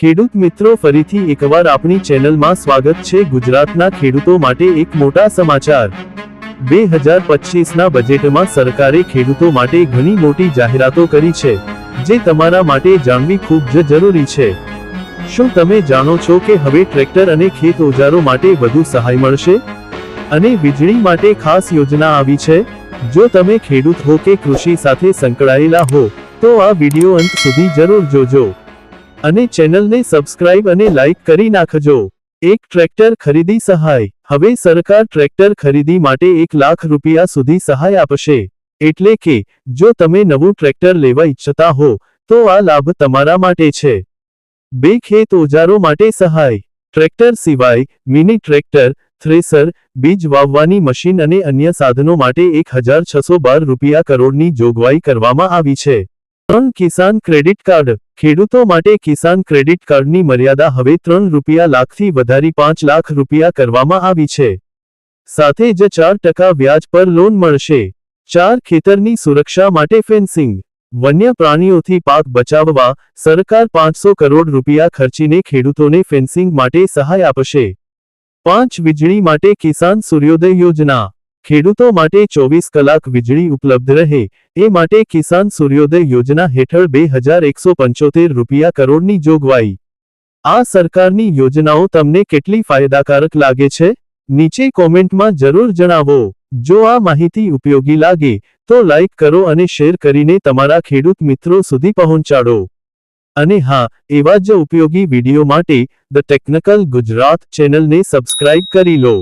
ખેડૂત મિત્રો, ફરીથી એકવાર આપણી ચેનલમાં સ્વાગત છે ગુજરાતના ખેડૂતો માટે એક મોટા સમાચાર. બે હજાર પચીસના બજેટમાં સરકારે ખેડૂતો માટે ઘણી મોટી જાહેરાતો કરી છે, જે તમારા માટે જાણવી ખૂબ જ જરૂરી છે. શું તમે જાણો છો કે હવે ટ્રેક્ટર અને ખેત ઓજારો માટે વધુ સહાય મળશે? અને વીજળી માટે ખાસ યોજના આવી છે? જો તમે ખેડૂત હો કે કૃષિ સાથે સંકળાયેલા હો, તો આ વીડિયો અંત સુધી જરૂર જોજો. અને ચેનલને સબસ્ક્રાઇબ અને લાઇક કરી નાખજો. એક ટ્રેક્ટર ખરીદી સહાય. હવે સરકાર ટ્રેક્ટર ખરીદી માટે એક લાખ રૂપિયા સુધી સહાય આપશે. એટલે કે, જો તમે નવું ટ્રેક્ટર લેવા ઈચ્છતા હો, તો આ લાભ તમારા માટે છે. બે ખેત ઓજારો માટે સહાય. ટ્રેક્ટર સિવાય, મિની ટ્રેક્ટર, થ્રેસર, બીજ વાવવાની મશીન અને અન્ય સાધનો માટે એક હજાર છસો બાર રૂપિયા કરોડની જોગવાઈ કરવામાં આવી છે. ત્રણ કિસાન ક્રેડિટ કાર્ડ. ખેડૂતો માટે કિસાન ક્રેડિટ કાર્ડની મર્યાદા હવે ત્રણ રૂપિયા લાખથી વધારી પાંચ લાખ રૂપિયા કરવામાં આવી છે. સાથે જ ચાર ટકા વ્યાજ પર લોન મળશે. ચાર ખેતરની સુરક્ષા માટે ફેન્સિંગ. વન્ય પ્રાણીઓથી પાક બચાવવા સરકાર પાંચસો કરોડ રૂપિયા ખર્ચીને ખેડૂતોને ફેન્સિંગ માટે સહાય આપશે. પાંચ વીજળી માટે કિસાન સૂર્યોદય યોજના. ખેડૂતો માટે ચોવીસ કલાક વીજળી ઉપલબ્ધ રહે, એ માટે કિસાન સૂર્યોદય યોજના હેઠળ બે હજાર એકસો પંચોતેર રૂપિયા કરોડની જોગવાઈ. આ સરકારની યોજનાઓ તમને કેટલી ફાયદાકારક લાગે છે? નીચે કોમેન્ટમાં જરૂર જણાવો. જો આ માહિતી ઉપયોગી લાગે, તો લાઈક કરો અને શેર કરીને તમારા ખેડૂત મિત્રો સુધી પહોંચાડો. અને હા, એવા જ ઉપયોગી વીડિયો માટે ધ ટેકનિકલ ગુજરાત ચેનલને સબસ્ક્રાઇબ કરી લો.